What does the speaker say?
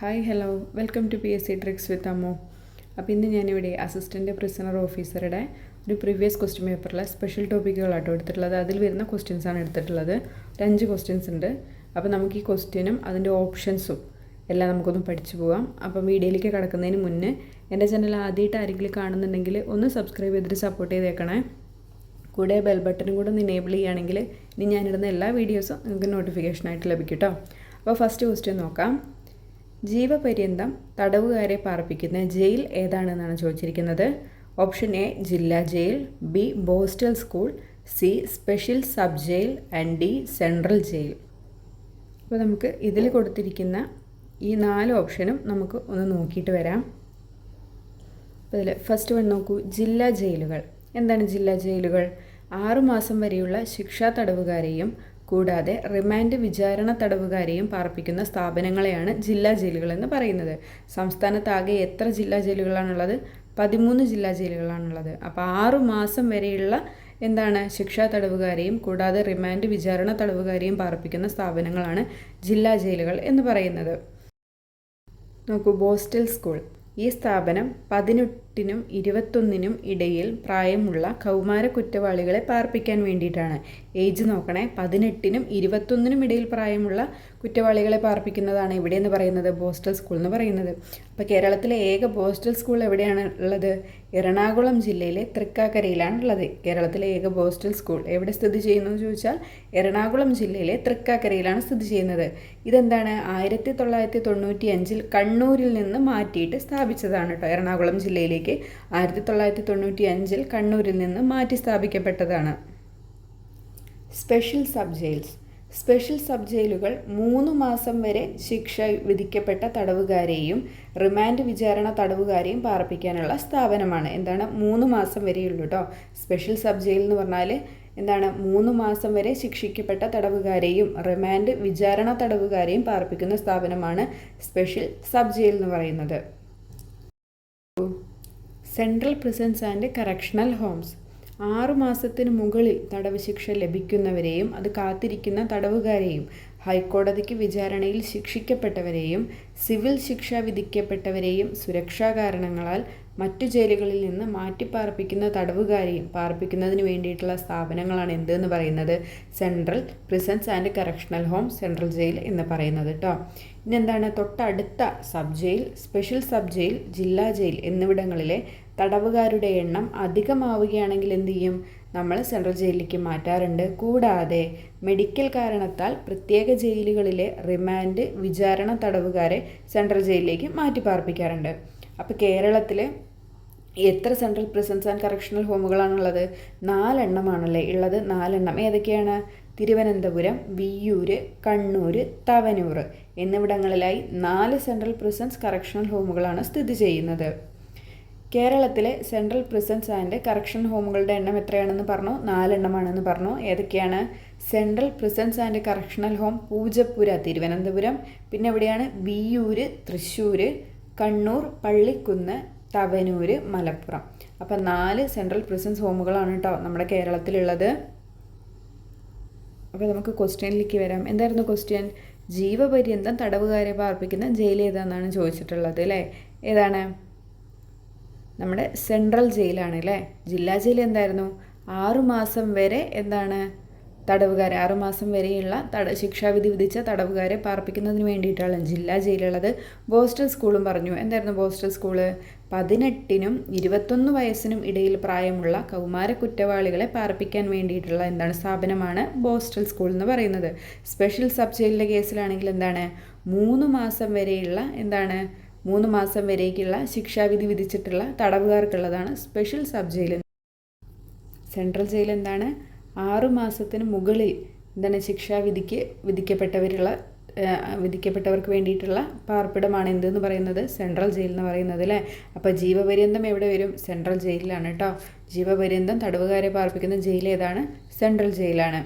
Hi hello welcome to P S C tricks with Ammu അപ്പോൾ ഇന്ന് ഞാനിവിടെ assistant prisoner ഓഫീസറുടെ ഒരു പ്രീവിയസ് ക്വസ്റ്റ്യൻ പേപ്പറിലെ സ്പെഷ്യൽ ടോപ്പിക്കുകളാട്ടോ എടുത്തിട്ടുള്ളത്. അതിൽ വരുന്ന ക്വസ്റ്റ്യൻസാണ് എടുത്തിട്ടുള്ളത്. ഒരു അഞ്ച് ക്വസ്റ്റ്യൻസ് ഉണ്ട്. അപ്പോൾ നമുക്ക് ഈ ക്വസ്റ്റ്യനും അതിന്റെ ഓപ്ഷൻസും എല്ലാം നമുക്കൊന്ന് പഠിച്ചു പോകാം അപ്പം വീഡിയോയിലേക്ക് കിടക്കുന്നതിന് മുന്നേ എന്റെ ചാനൽ ആദ്യമായിട്ട് ആരെങ്കിലും കാണുന്നുണ്ടെങ്കിൽ ഒന്ന് സബ്സ്ക്രൈബ് ചെയ്തിട്ട് സപ്പോർട്ട് ചെയ്തേക്കണേ. കൂടെ ബെൽ ബട്ടണും കൂടെ ഒന്ന് എനേബിൾ ചെയ്യുകയാണെങ്കിൽ ഇനി ഞാനിടുന്ന എല്ലാ വീഡിയോസും നിങ്ങൾക്ക് നോട്ടിഫിക്കേഷനായിട്ട് ലഭിക്കും കേട്ടോ അപ്പോൾ ഫസ്റ്റ് ക്വസ്റ്റ്യൻ നോക്കാം. ജീവപര്യന്തം തടവുകാരെ പാർപ്പിക്കുന്ന ജയിൽ ഏതാണെന്നാണ് ചോദിച്ചിരിക്കുന്നത്? ഓപ്ഷൻ എ ജില്ലാ jail B Borstal school C special sub jail and D central jail. അപ്പോൾ നമുക്ക് ഇതിൽ കൊടുത്തിരിക്കുന്ന ഈ നാല് ഓപ്ഷനും നമുക്ക് ഒന്ന് നോക്കിയിട്ട് വരാം. അപ്പോൾ ഇതിൽ ഫസ്റ്റ് വൺ നോക്കൂ. ജില്ലാ ജയിലുകൾ. എന്താണ് ജില്ലാ ജയിലുകൾ? ആറുമാസം വരെയുള്ള ശിക്ഷാ തടവുകാരെയും കൂടാതെ റിമാൻഡ് വിചാരണ തടവുകാരെയും പാർപ്പിക്കുന്ന സ്ഥാപനങ്ങളെയാണ് ജില്ലാ ജയിലുകൾ എന്ന് പറയുന്നത്. സംസ്ഥാനത്താകെ എത്ര ജില്ലാ ജയിലുകളാണുള്ളത്? പതിമൂന്ന് ജില്ലാ ജയിലുകളാണുള്ളത്. അപ്പോൾ ആറു മാസം വരെയുള്ള എന്താണ് ശിക്ഷാ തടവുകാരെയും കൂടാതെ റിമാൻഡ് വിചാരണ തടവുകാരെയും പാർപ്പിക്കുന്ന സ്ഥാപനങ്ങളാണ് ജില്ലാ ജയിലുകൾ എന്ന് പറയുന്നത്. നോക്കൂ ബോസ്റ്റൽ സ്കൂൾ. ഈ സ്ഥാപനം പതിനെട്ടിനും ഇരുപത്തൊന്നിനും ഇടയിൽ പ്രായമുള്ള കൗമാര കുറ്റവാളികളെ പാർപ്പിക്കാൻ വേണ്ടിയിട്ടാണ്. ഏജ് നോക്കണേ പതിനെട്ടിനും ഇരുപത്തൊന്നിനും ഇടയിൽ പ്രായമുള്ള കുറ്റവാളികളെ പാർപ്പിക്കുന്നതാണ് ഇവിടെ എന്ന് പറയുന്നത് ബോസ്റ്റൽ സ്കൂൾ എന്ന് പറയുന്നത്. അപ്പോൾ കേരളത്തിലെ ഏക ബോസ്റ്റൽ സ്കൂൾ എവിടെയാണ് ഉള്ളത്? എറണാകുളം ജില്ലയിലെ തൃക്കാക്കരയിലാണ് ഉള്ളത് കേരളത്തിലെ ഏക പോസ്റ്റൽ സ്കൂൾ എവിടെ സ്ഥിതി ചെയ്യുന്നു എന്ന് ചോദിച്ചാൽ എറണാകുളം ജില്ലയിലെ തൃക്കാക്കരയിലാണ് സ്ഥിതി ചെയ്യുന്നത്. ഇതെന്താണ്? ആയിരത്തി തൊള്ളായിരത്തി തൊണ്ണൂറ്റി അഞ്ചിൽ കണ്ണൂരിൽ നിന്ന് മാറ്റിയിട്ട് സ്ഥാപിച്ചതാണ് കേട്ടോ എറണാകുളം ജില്ലയിലേക്ക്. ആയിരത്തി തൊള്ളായിരത്തി തൊണ്ണൂറ്റി അഞ്ചിൽ കണ്ണൂരിൽ നിന്ന് മാറ്റി സ്ഥാപിക്കപ്പെട്ടതാണ്. സ്പെഷ്യൽ സബ് സ്പെഷ്യൽ സബ് ജയിലുകൾ മൂന്ന് മാസം വരെ ശിക്ഷ വിധിക്കപ്പെട്ട തടവുകാരെയും റിമാൻഡ് വിചാരണ തടവുകാരെയും പാർപ്പിക്കാനുള്ള സ്ഥാപനമാണ്. എന്താണ്? മൂന്ന് മാസം വരെയുള്ളൂ കേട്ടോ സ്പെഷ്യൽ സബ് ജയിൽ എന്ന് പറഞ്ഞാൽ എന്താണ്? മൂന്ന് മാസം വരെ ശിക്ഷിക്കപ്പെട്ട തടവുകാരെയും റിമാൻഡ് വിചാരണ തടവുകാരെയും പാർപ്പിക്കുന്ന സ്ഥാപനമാണ് സ്പെഷ്യൽ സബ് ജയിൽ എന്ന് പറയുന്നത്. Central prisons and correctional homes. ആറു മാസത്തിന് മുകളിൽ തടവ് ശിക്ഷ ലഭിക്കുന്നവരെയും അത് കാത്തിരിക്കുന്ന തടവുകാരെയും ഹൈക്കോടതിക്ക് വിചാരണയിൽ ശിക്ഷിക്കപ്പെട്ടവരെയും സിവിൽ ശിക്ഷ വിധിക്കപ്പെട്ടവരെയും സുരക്ഷാ കാരണങ്ങളാൽ മറ്റു ജയിലുകളിൽ നിന്ന് മാറ്റിപ്പാർപ്പിക്കുന്ന തടവുകാരെയും പാർപ്പിക്കുന്നതിന് വേണ്ടിയിട്ടുള്ള സ്ഥാപനങ്ങളാണ് എന്ത് എന്ന് പറയുന്നത്? Central prisons and correctional home central jail എന്ന് പറയുന്നത് കേട്ടോ ഇനി എന്താണ് തൊട്ടടുത്ത sub jail special sub jail ജില്ലാ ജയിൽ എന്നിവിടങ്ങളിലെ തടവുകാരുടെ എണ്ണം അധികമാവുകയാണെങ്കിൽ എന്ത് ചെയ്യും? നമ്മൾ സെൻട്രൽ ജയിലിലേക്ക് മാറ്റാറുണ്ട്. കൂടാതെ മെഡിക്കൽ കാരണത്താൽ പ്രത്യേക ജയിലുകളിലെ റിമാൻഡ് വിചാരണ തടവുകാരെ സെൻട്രൽ ജയിലിലേക്ക് മാറ്റി പാർപ്പിക്കാറുണ്ട് അപ്പോൾ കേരളത്തിൽ എത്ര സെൻട്രൽ പ്രിസൻസ് ആൻഡ് കറക്ഷണൽ ഹോമുകളാണുള്ളത് നാലെണ്ണമാണല്ലേ ഉള്ളത്. നാലെണ്ണം ഏതൊക്കെയാണ്? തിരുവനന്തപുരം വിയ്യൂർ കണ്ണൂർ തവനൂർ എന്നിവിടങ്ങളിലായി നാല് സെൻട്രൽ പ്രിസൻസ് കറക്ഷണൽ ഹോമുകളാണ് സ്ഥിതി ചെയ്യുന്നത്. കേരളത്തിലെ സെൻട്രൽ പ്രിസൺസ് ആൻഡ് കറക്ഷൻ ഹോമുകളുടെ എണ്ണം എത്രയാണെന്ന് പറഞ്ഞു? നാലെണ്ണമാണെന്ന് പറഞ്ഞു? ഏതൊക്കെയാണ്? Central prisons and correctional home Poojappura Thiruvananthapuram. പിന്നെ എവിടെയാണ്? ബിയൂർ തൃശ്ശൂർ കണ്ണൂർ പള്ളിക്കുന്ന് തവനൂർ മലപ്പുറം. അപ്പം നാല് സെൻട്രൽ പ്രിസൺസ് ഹോമുകളാണ് കേട്ടോ നമ്മുടെ കേരളത്തിലുള്ളത്. അപ്പോൾ നമുക്ക് ക്വസ്റ്റ്യനിലേക്ക് വരാം. എന്തായിരുന്നു ക്വസ്റ്റ്യൻ ജീവപര്യന്തം തടവുകാരെ പാർപ്പിക്കുന്ന ജയിൽ ഏതാണെന്നാണ് ചോദിച്ചിട്ടുള്ളത് അല്ലേ? ഏതാണ്? നമ്മുടെ സെൻട്രൽ ജയിലാണ് അല്ലേ ജില്ലാ ജയിൽ എന്തായിരുന്നു? ആറുമാസം വരെ എന്താണ് തടവുകാരെ? ആറുമാസം വരെയുള്ള തട ശിക്ഷാവിധി വിധിച്ച തടവുകാരെ പാർപ്പിക്കുന്നതിന് വേണ്ടിയിട്ടാണ് ജില്ലാ ജയിലുള്ളത്. ബോസ്റ്റൽ സ്കൂളും പറഞ്ഞു. എന്തായിരുന്നു ബോസ്റ്റൽ സ്കൂൾ? പതിനെട്ടിനും ഇരുപത്തൊന്ന് വയസ്സിനും ഇടയിൽ പ്രായമുള്ള കൗമാര കുറ്റവാളികളെ പാർപ്പിക്കാൻ വേണ്ടിയിട്ടുള്ള എന്താണ് സ്ഥാപനമാണ് ബോസ്റ്റൽ സ്കൂൾ എന്ന് പറയുന്നത്. സ്പെഷ്യൽ സബ് ജയിലിന്റെ കേസിലാണെങ്കിൽ എന്താണ്? മൂന്ന് മാസം വരെയുള്ള എന്താണ് മൂന്ന് മാസം വരേക്കുള്ള ശിക്ഷാവിധി വിധിച്ചിട്ടുള്ള തടവുകാർക്കുള്ളതാണ് special sub jail central jail എന്താണ്? ആറു മാസത്തിന് മുകളിൽ എന്താണ് ശിക്ഷാവിധിക്ക് വിധിക്കപ്പെട്ടവരുള്ള വിധിക്കപ്പെട്ടവർക്ക് വേണ്ടിയിട്ടുള്ള പാർപ്പിടമാണ് എന്തെന്ന് പറയുന്നത്? സെൻട്രൽ ജയിൽ എന്ന് പറയുന്നത് അല്ലേ? അപ്പോൾ ജീവപര്യന്തം എവിടെ വരും? സെൻട്രൽ ജയിലിലാണ് കേട്ടോ. ജീവപര്യന്തം തടവുകാരെ പാർപ്പിക്കുന്ന ജയിൽ ഏതാണ്? സെൻട്രൽ ജയിലാണ്